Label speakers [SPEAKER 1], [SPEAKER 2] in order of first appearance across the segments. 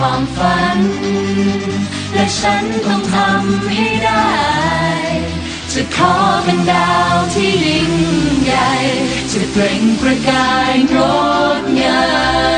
[SPEAKER 1] ความฝัน และฉันต้องทำให้ได้ ขอเป็นดาวที่ยิ่งใหญ่ จะเปล่งประกายงดงาม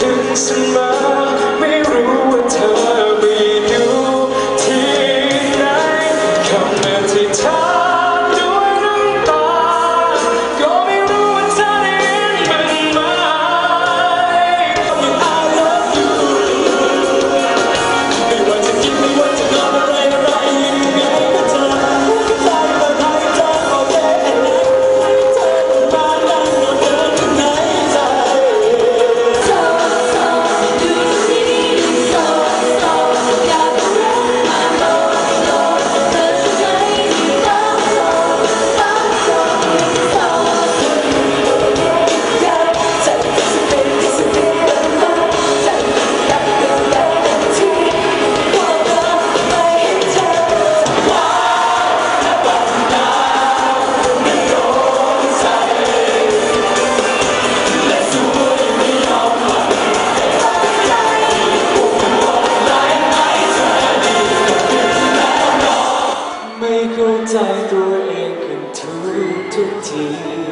[SPEAKER 2] distance in my mirror would I your ink and turn tea.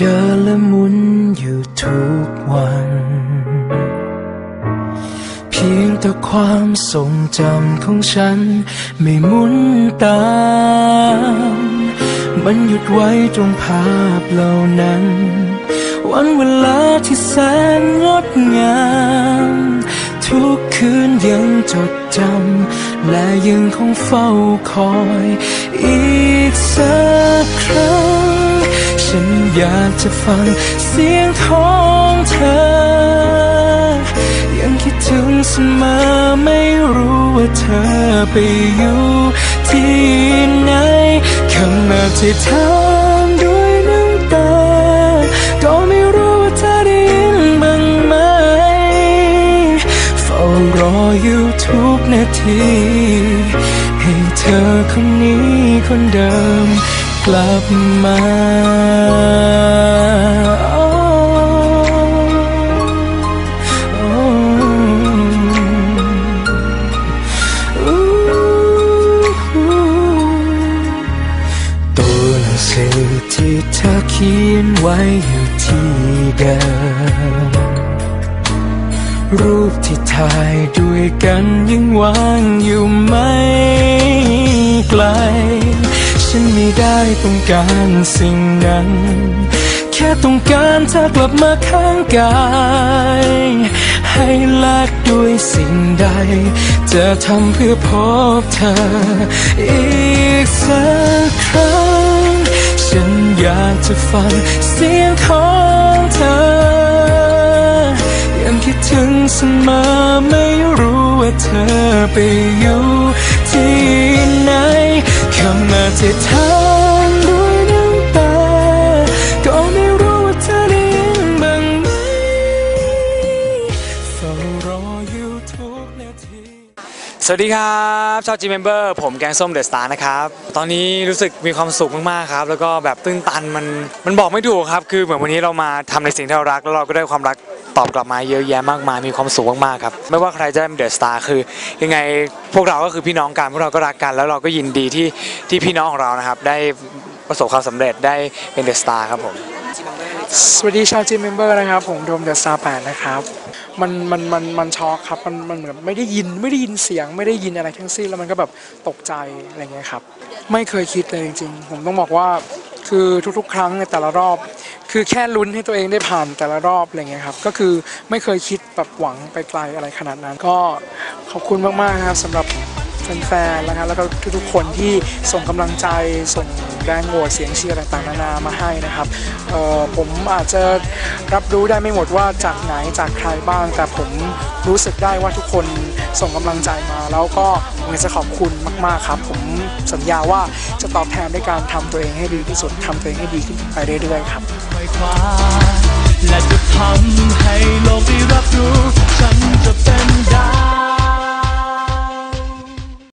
[SPEAKER 2] เดินและหมุนอยู่ทุกวัน เพียงแต่ความทรงจำของฉัน ไม่หมุนตามมันหยุดไว้ตรงภาพเหล่านั้น วันเวลาที่แสนงดงาม ทุกคืนยังจดจำและยังคงเฝ้าคอย อีกสักครั้ง ฉันอยากจะฟังเสียงของเธอ ยังคิดถึงเสมอไม่รู้ว่าเธอไปอยู่ที่ไหนคำอธิษฐานด้วยน้ำตา ก็ไม่รู้ว่าเธอได้ยินบ้างไหมเฝ้ารออยู่ทุกนาที ให้เธอคนนี้คนเดิม กลับมาตัวหนังสือที่เธอเขียนไว้อยู่ที่เดิม รูปที่ถ่ายด้วยกันยังวางอยู่ไม่ไกล ฉันไม่ได้ต้องการสิ่งนั้น แค่ต้องการเธอกลับมาข้างกาย ให้แลกด้วยสิ่งใด จะทำเพื่อพบเธอ อีกสักครั้ง ฉันอยากจะฟังเสียงของเธอ ยังคิดถึงเสมอไม่รู้ว่าเธอไปอยู่ำอธิษฐาน
[SPEAKER 3] สวัสดีครับชาวจีเมมเบอร์ผมแกงส้มเดอะสตาร์นะครับ ตอนนี้รู้สึกมีความสุขมากๆครับ แล้วก็แบบตื้นตันมันมันบอกไม่ถูกครับ คือเหมือนวันนี้เรามาทำในสิ่งที่เรารัก แล้วเราก็ได้ความรักตอบกลับมาเยอะแยะมากมายมีความสุขมากๆครับ ไม่ว่าใครจะเป็นเดอะสตาร์คือ ยังไงพวกเราก็คือพี่น้องกันพวกเราก็รักกัน แล้วเราก็ยินดีที่ที่พี่น้องของเรานะครับ ได้ประสบความสำเร็จได้เป็นเดอะสตาร์ครับผม
[SPEAKER 4] สวัสดีชาวจีเมมเบอร์นะครับผมโดมเดอะซาร์แปดนะครับ มันมันมันมันช็อกครับมันมันเหมือนไม่ได้ยินไม่ได้ยินเสียง ไม่ได้ยินอะไรทั้งสิ้นแล้วมันก็แบบตกใจอะไรเงี้ยครับไม่เคยคิดเลยจริง ๆ ผมต้องบอกว่าคือทุกๆ ครั้งในแต่ละรอบ คือแค่ลุ้นให้ตัวเองได้ผ่านแต่ละรอบอะไรเงี้ยครับก็คือไม่เคยคิดแบบหวังไปไกลอะไรขนาดนั้น ก็ขอบคุณมากๆครับสำหรับ แฟนๆนะครับแล้วก็ทุกๆคนที่ส่งกำลังใจส่งแรงโหวตเสียงเชียร์ต่างๆนานามาให้นะครับผมอาจจะรับรู้ได้ไม่หมดว่าจากไหนจากใครบ้าง แต่ผมรู้สึกได้ว่าทุกคนส่งกำลังใจมา แล้วก็ผมอยากจะขอบคุณมากๆครับผมสัญญาว่าจะตอบแทนด้วยการทำตัวเองให้ดีที่สุดทำตัวเองให้ดีขึ้นไปเรื่อยๆครับ
[SPEAKER 3] และจะทำให้โลกได้รับรู้ฉันจะเป็นดาว